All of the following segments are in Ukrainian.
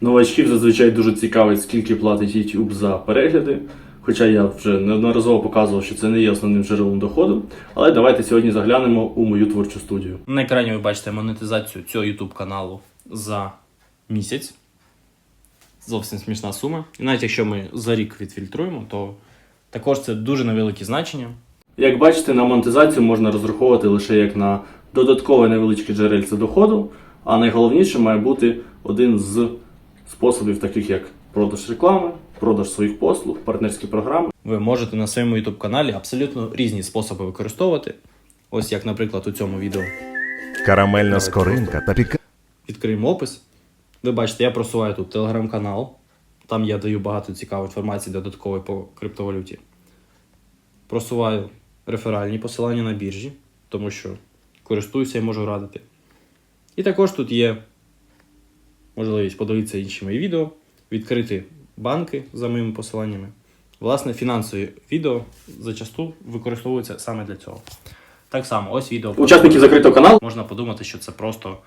Новачків зазвичай дуже цікавить, скільки платить YouTube за перегляди. Хоча я вже неодноразово показував, що це не є основним джерелом доходу. Але давайте сьогодні заглянемо у мою творчу студію. На екрані ви бачите монетизацію цього YouTube каналу за місяць. Зовсім смішна сума. І навіть якщо ми за рік відфільтруємо, то також це дуже невеликі значення. Як бачите, на монетизацію можна розраховувати лише як на додаткове невеличке джерельце доходу, а найголовніше має бути один з способів, таких як продаж реклами, продаж своїх послуг, партнерські програми. Ви можете на своєму YouTube каналі абсолютно різні способи використовувати. Ось як, наприклад, у цьому відео. Карамельна скоринка та піка. Відкриємо опис. Ви бачите, я просуваю тут телеграм-канал. Там я даю багато цікавої інформації додаткової по криптовалюті. Просуваю реферальні посилання на біржі, тому що користуюся і можу радити. І також тут є можливість подивитися інші мої відео, відкрити банки за моїми посиланнями. Власне, фінансові відео зачасту використовуються саме для цього. Так само, ось відео. Учасники закритого каналу Можна подумати, що це просто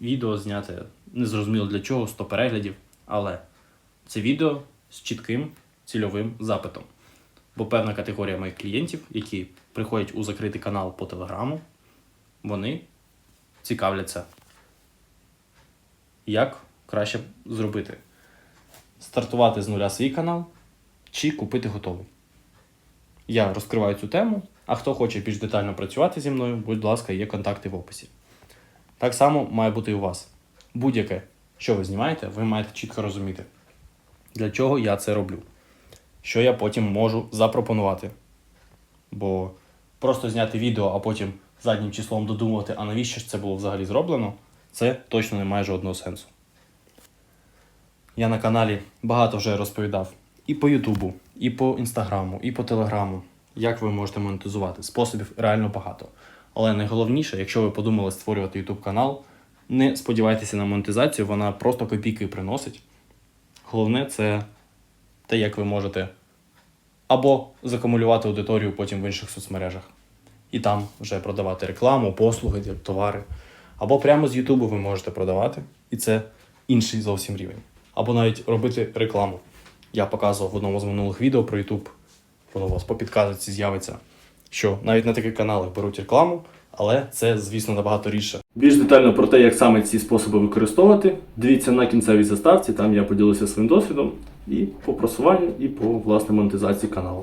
відео зняте незрозуміло для чого, 100 переглядів, але це відео з чітким цільовим запитом. Бо певна категорія моїх клієнтів, які приходять у закритий канал по телеграму, вони цікавляться, як краще зробити. Стартувати з нуля свій канал чи купити готовий. Я розкриваю цю тему, а хто хоче більш детально працювати зі мною, будь ласка, є контакти в описі. Так само має бути і у вас. Будь-яке, що ви знімаєте, ви маєте чітко розуміти, для чого я це роблю, що я потім можу запропонувати. Бо просто зняти відео, а потім заднім числом додумувати, а навіщо ж це було взагалі зроблено, це точно не має жодного сенсу. Я на каналі багато вже розповідав і по Ютубу, і по Інстаграму, і по Телеграму, як ви можете монетизувати. Способів реально багато. Але найголовніше, якщо ви подумали створювати YouTube канал, не сподівайтеся на монетизацію, вона просто копійки приносить. Головне це те, як ви можете або закумулювати аудиторію потім в інших соцмережах, і там вже продавати рекламу, послуги, товари. Або прямо з Ютубу ви можете продавати, і це інший зовсім рівень. Або навіть робити рекламу. Я показував в одному з минулих відео про YouTube, воно у вас по підказці з'явиться, що навіть на таких каналах беруть рекламу, але це, звісно, набагато рідше. Більш детально про те, як саме ці способи використовувати, дивіться на кінцевій заставці, там я поділився своїм досвідом і по просуванню, і по власне монетизації каналу.